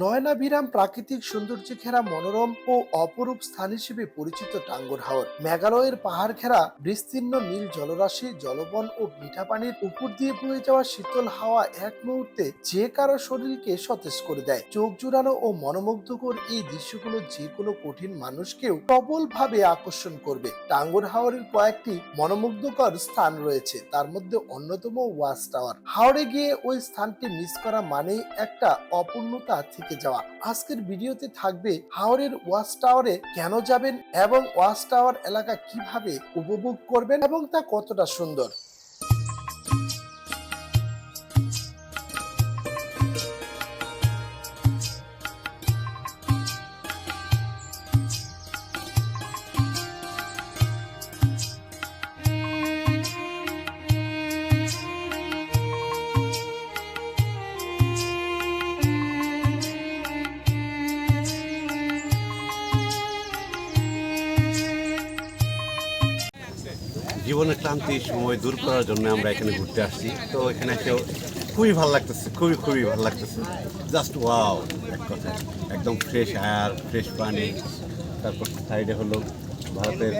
নয়নাভিরাম প্রাকৃতিক সৌন্দর্যে ঘেরা মনোরম ও অপরূপ স্থান হিসেবে পরিচিত টাঙ্গর হাওর। মেঘালয়ের পাহাড় ঘেরা বিস্তীর্ণ নীল জলরাশি, জলবন ও মিঠা পানির উপর দিয়ে বয়ে যাওয়া শীতল হাওয়া এক মুহূর্তে যে কারও শরীরকে সতেজ করে দেয়। চোখ জুড়ানো ও মনোমুগ্ধকর এই দৃশ্যগুলো যে কোনো কঠিন মানুষকেও প্রবল ভাবে আকর্ষণ করবে। টাঙ্গর হাওরের কয়েকটি মনোমুগ্ধকর স্থান রয়েছে, তার মধ্যে অন্যতম ওয়াচ টাওয়ার। হাওড়ে গিয়ে ওই স্থানটি মিস করা মানেই একটা অপূর্ণতা থেকে যাওয়া। আজকের ভিডিওতে থাকবে হাওড়ের ওয়াচ টাওয়ারে কেন যাবেন এবং ওয়াচ টাওয়ার এলাকা কীভাবে উপভোগ করবেন এবং তা কতটা সুন্দর। জীবনের ক্লান্তি সময় দূর করার জন্য আমরা এখানে ঘুরতে আসছি। তো এখানে এসে খুবই ভালো লাগতেছে, খুবই খুবই ভালো লাগতেছে। জাস্ট ওয়াও এক কথা একদম ফ্রেশ আয়ার ফ্রেশ পানি। তারপর সাইডে হলো ভারতের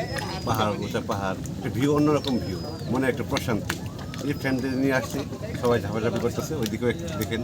পাহাড়, উঁচা পাহাড়। একটা ভিউ অন্যরকম ভিউ মনে একটা প্রশান্তি। এই ফ্রেন্ডদের নিয়ে আসছি, সবাই ঝাপাঝাপি করতেছে, ওইদিকেও দেখেন।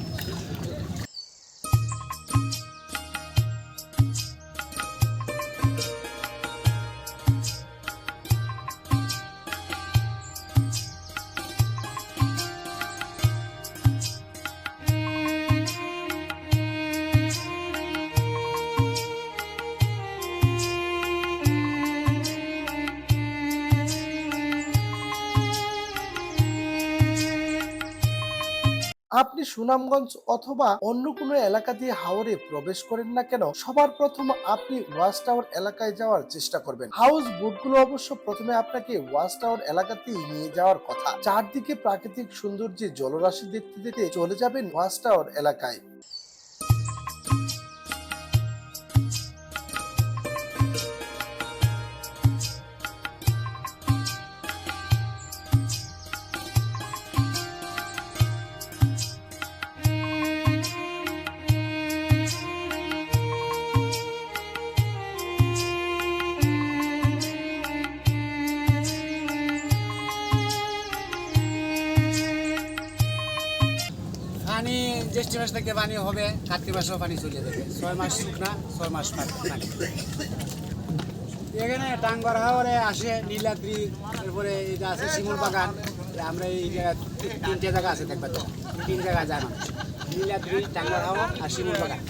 আপনি সুনামগঞ্জ অথবা অন্য কোনো এলাকা দিয়ে হাওরে প্রবেশ করেন না কেন, সবার প্রথম আপনি ওয়াচ টাওয়ার এলাকায় যাওয়ার চেষ্টা করবেন। হাউস বোটগুলো অবশ্য প্রথমে আপনাকে ওয়াচ টাওয়ার এলাকাতেই নিয়ে যাওয়ার কথা। চারদিকে প্রাকৃতিক সৌন্দর্যে জলরাশি দেখতে দেখতে চলে যাবেন ওয়াচ টাওয়ার এলাকায়। জ্যৈষ্ঠ মাস থেকে পানি হবে, কার্তিক মাসেও পানি চলে যাবে। ছয় মাস শুকনা, ছয় মাস পানি। এখানে টাঙ্গর হাওরে আসে, নীলাদ্রি, তারপরে এটা আছে শিমুল বাগান। আমরা এই জায়গা তিনটে জায়গা আছে দেখবার তিন জায়গা মানুষ নীলাদ্রি, টাঙ্গর হাওয়া আর শিমুল বাগান।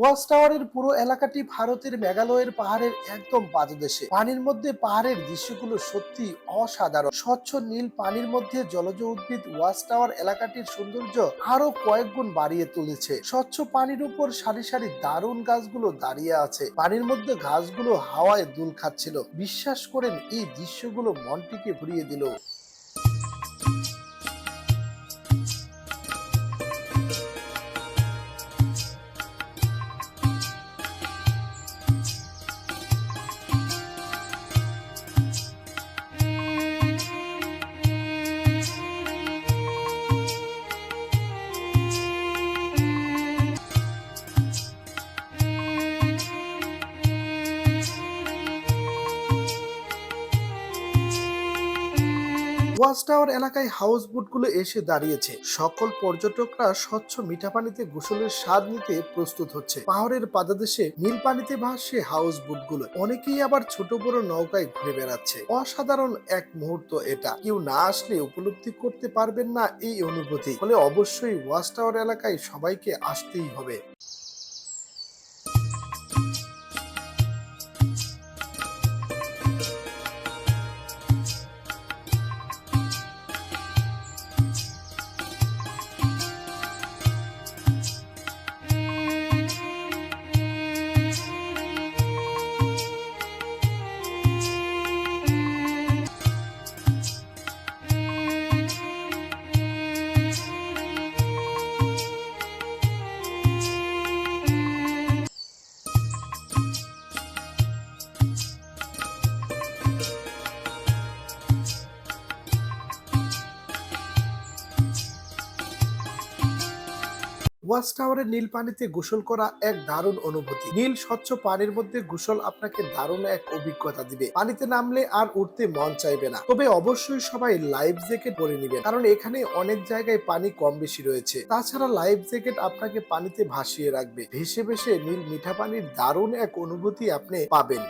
ওয়াচ টাওয়ারের পুরো এলাকাটি ভারতের মেঘালয়ের পাহাড়ের একদম পাদদেশে পানির মধ্যে পাহাড়ের দৃশ্যগুলো সত্যি অসাধারণ। স্বচ্ছ নীল পানির মধ্যে জলজ উদ্ভিদ ওয়াচ টাওয়ার এলাকাটির সৌন্দর্য আরও কয়েক গুণ বাড়িয়ে তুলেছে। স্বচ্ছ পানির উপর সারি সারি দারুণ গাছগুলো দাঁড়িয়ে আছে। পানির মধ্যে ঘাসগুলো হাওয়ায় দুল খাচ্ছিল। বিশ্বাস করেন, এই দৃশ্যগুলো মনটিকে ভরিয়ে দিল। ওয়াচ টাওয়ার এলাকায় হাউস বোটগুলো এসে দাঁড়িয়েছে। সকল পর্যটকরা স্বচ্ছ মিঠা পানিতে গোসলের স্বাদ নিতে প্রস্তুত হচ্ছে। পাহাড়ের পাদদেশে নীল পানিতে ভাসছে হাউস বোটগুলো। অনেকেই আবার ছোট বড় নৌকায় ঘুরে বেড়াচ্ছে। অসাধারণ এক মুহূর্ত এটা। কেউ না আসলে উপলব্ধি করতে পারবেন না এই অনুভূতি। ফলে অবশ্যই ওয়াচ টাওয়ার এলাকায় সবাইকে আসতেই হবে। ওয়াচ টাওয়ারের নীল পানিতে গোসল করা এক দারুণ অনুভূতি। নীল, স্বচ্ছ পানির মধ্যে গোসল আপনাকে দারুণ এক অভিজ্ঞতা দিবে। পানিতে নামলে আর উঠতে মন চাইবে না। তবে অবশ্যই সবাই লাইফ জ্যাকেট পরে নেবেন, কারণ এখানে অনেক জায়গায় পানি কম বেশি রয়েছে। তাছাড়া লাইফ জ্যাকেট আপনাকে পানিতে ভাসিয়ে রাখবে। ভেসে ভেসে নীল মিঠা পানির দারুণ এক অনুভূতি আপনি পাবেন।